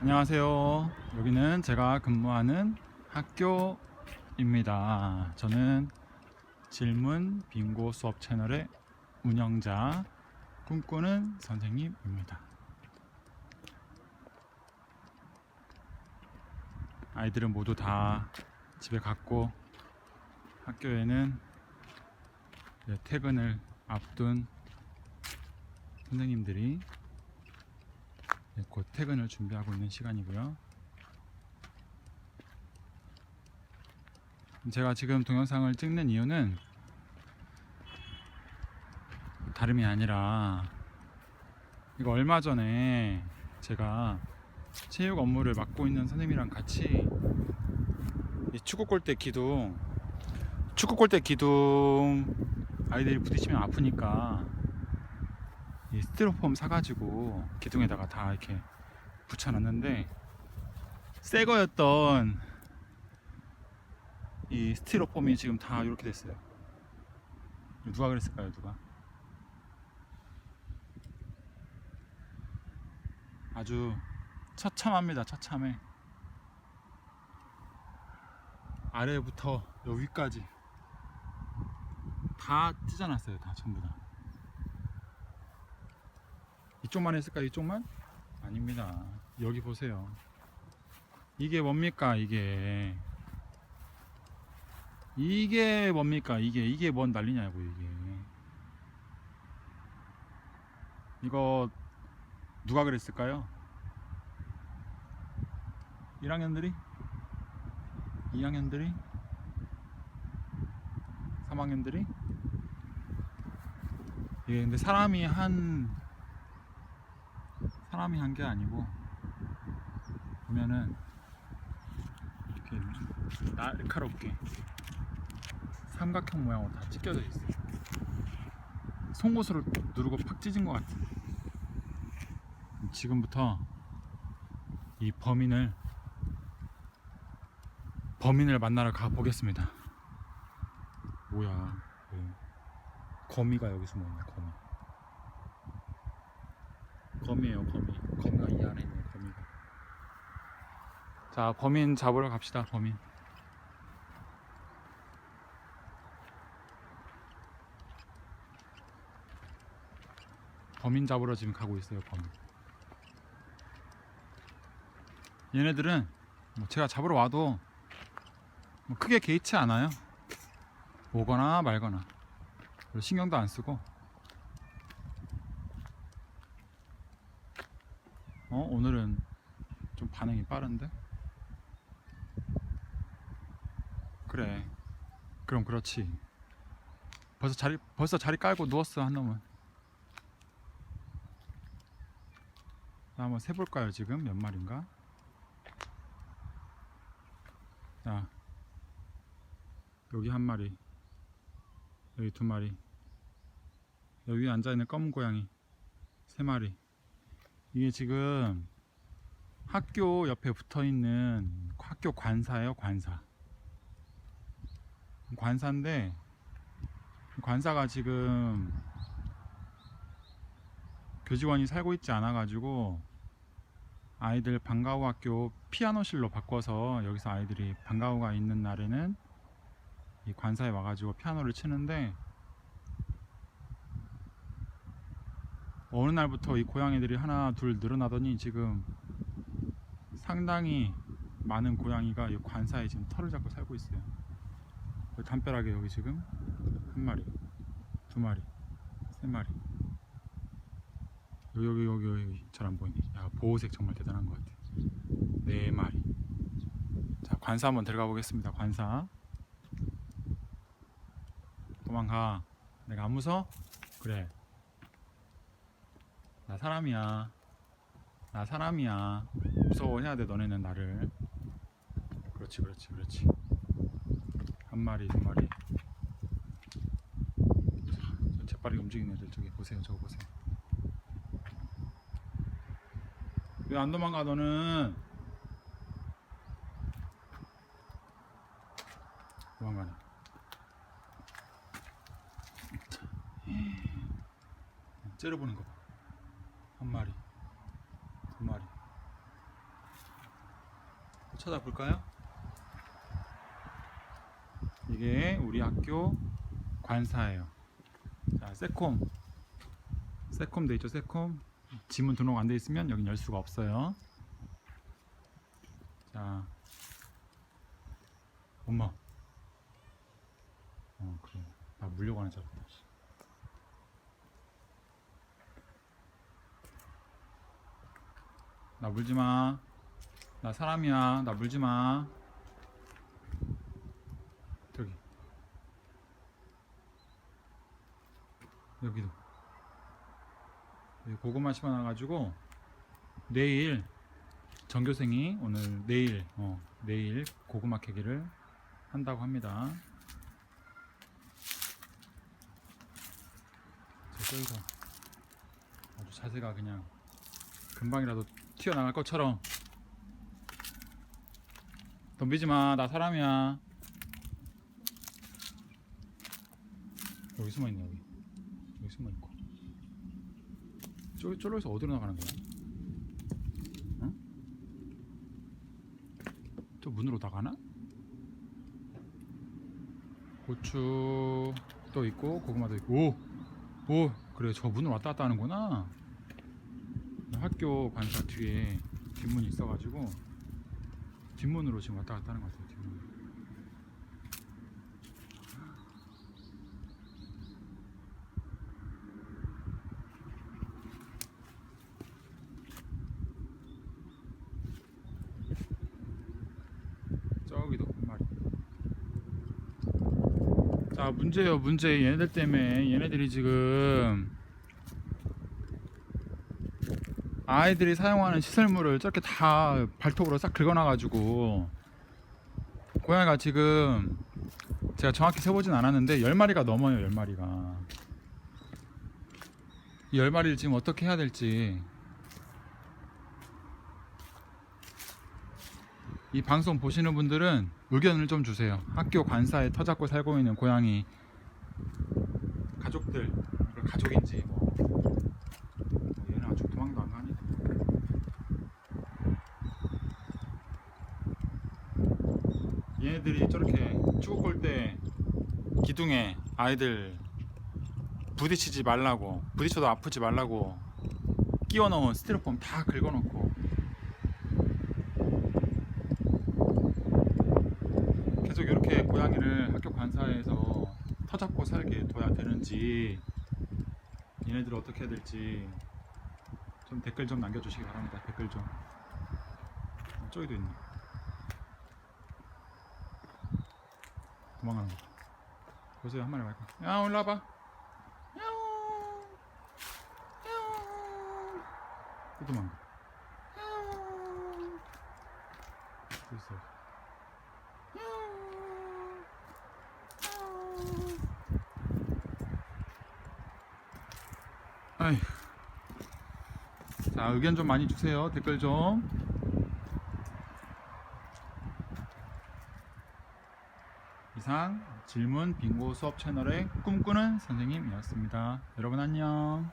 안녕하세요. 여기는 제가 근무하는 학교입니다. 저는 질문 빙고 수업 채널의 운영자 꿈꾸는 선생님입니다. 아이들은 모두 다 집에 갔고 학교에는 퇴근을 앞둔 선생님들이 네, 곧 퇴근을 준비하고 있는 시간이고요. 제가 지금 동영상을 찍는 이유는 다름이 아니라 이거 얼마 전에 제가 체육 업무를 맡고 있는 선생님이랑 같이 이 축구 골대 기둥 축구 골대 기둥 아이들이 부딪히면 아프니까 이 스티로폼 사가지고 기둥에다가 다 이렇게 붙여놨는데 새 거였던 이 스티로폼이 지금 다 이렇게 됐어요. 누가 그랬을까요, 누가? 아주 처참합니다, 처참해. 아래부터 여 위까지 다 찢어놨어요, 다 전부 다. 이쪽만 했을까 이쪽만? 아닙니다 여기 보세요 이게 뭡니까 이게 이게 뭡니까 이게 이게 뭔 난리냐고 이게 이거 누가 그랬을까요? 1학년들이? 2학년들이? 3학년들이? 이게 근데 사람이 한 사람이 한 게 아니고 보면은 이렇게 날카롭게 삼각형 모양으로 다 찢겨져 있어요. 송곳으로 누르고 팍 찢은 것 같아. 지금부터 이 범인을 범인을 만나러 가 보겠습니다. 뭐야? 왜? 거미가 여기 숨어있네. 거미. 거미예요 거미. 거미가 이 안에 있네 거미가. 자 범인 잡으러 갑시다 범인. 범인 잡으러 지금 가고 있어요 범인. 얘네들은 뭐 제가 잡으러 와도 뭐 크게 개의치 않아요. 오거나 말거나. 신경도 안 쓰고 어 오늘은 좀 반응이 빠른데? 그래. 그럼 그렇지. 벌써 자리 벌써 자리 깔고 누웠어 한 놈은. 자 한번 세볼까요 지금? 몇 마리인가? 자. 여기 한 마리. 여기 두 마리. 여기 앉아있는 검은 고양이. 세 마리 이게 지금 학교 옆에 붙어 있는 학교 관사예요, 관사. 관사인데 관사가 지금 교직원이 살고 있지 않아 가지고 아이들 방과후 학교 피아노실로 바꿔서 여기서 아이들이 방과후가 있는 날에는 이 관사에 와 가지고 피아노를 치는데 어느 날부터 이 고양이들이 하나 둘 늘어나더니 지금 상당히 많은 고양이가 이 관사에 지금 털을 잡고 살고 있어요. 담벼락에 여기 지금 한 마리, 두 마리, 세 마리. 여기 여기 여기 여기 잘 안 보이네. 야 보호색 정말 대단한 것 같아. 네 마리. 자 관사 한번 들어가 보겠습니다. 관사. 도망가. 내가 안 무서? 그래. 나 사람이야. 나 사람이야. 무서워해야 돼, 너네는 나를. 그렇지, 그렇지, 그렇지. 한 마리, 두 마리. 재빠르게 움직이는 애들 저기 보세요, 저거 보세요. 왜 안 도망가, 너는? 도망가네. 째려보는 거 봐. 한 마리, 두 마리, 쳐다볼까요? 이게 우리 학교 관사예요. 자, 세콤. 세콤 돼 있죠, 세콤. 지문 등록 안 돼 있으면 여긴 열 수가 없어요. 자, 엄마. 어, 그래. 나 물려고 하는 줄 알았다. 나 물지 마. 나 사람이야. 나 물지 마. 저기. 여기도. 여기 고구마 심어놔가지고 내일 전교생이 오늘 내일 어 내일 고구마 캐기를 한다고 합니다. 저기서 아주 자세가 그냥 금방이라도 튀어나갈 것처럼 덤비지 마. 나 사람이야. 여기 숨어 있네 여기. 여기 숨어 있고. 저기 저기서 어디로 나가는 거야? 응? 저 문으로 나가나? 고추 또 있고 고구마도 있고 오! 오! 그래 저 문으로 왔다 갔다 하는구나 학교 관사 뒤에 뒷문이 있어가지고 뒷문으로 지금 왔다 갔다 하는 것 같아요 뒷문. 저기도 한 마리. 자 문제요 문제 얘네들 때문에 얘네들이 지금 아이들이 사용하는 시설물을 저렇게 다 발톱으로 싹 긁어놔가지고 고양이가 지금 제가 정확히 세보진 않았는데 10마리가 넘어요 10마리가. 이 10마리를 지금 어떻게 해야 될지. 이 방송 보시는 분들은 의견을 좀 주세요. 학교 관사에 터잡고 살고 있는 고양이 가족들, 그 가족인지 뭐, 뭐 얘는 아직 도망도 안 가니? 얘네들이 저렇게 축구 골대 기둥에 아이들 부딪히지 말라고 부딪혀도 아프지 말라고 끼워 넣은 스티로폼 다 긁어 놓고 계속 이렇게 고양이를 학교 관사에서 터잡고 살게 둬야 되는지 얘네들 어떻게 해야 될지 좀 댓글 좀 남겨주시기 바랍니다. 댓글 좀 어, 저기도 있네. 도망가는 거. 보세요 한 마리 말고. 야 올라와봐. 또 도망가. 또 있어요. 아이. 자, 의견 좀 많이 주세요. 댓글 좀. 이상 질문 빙고 수업 채널의 꿈꾸는 선생님이었습니다. 여러분 안녕.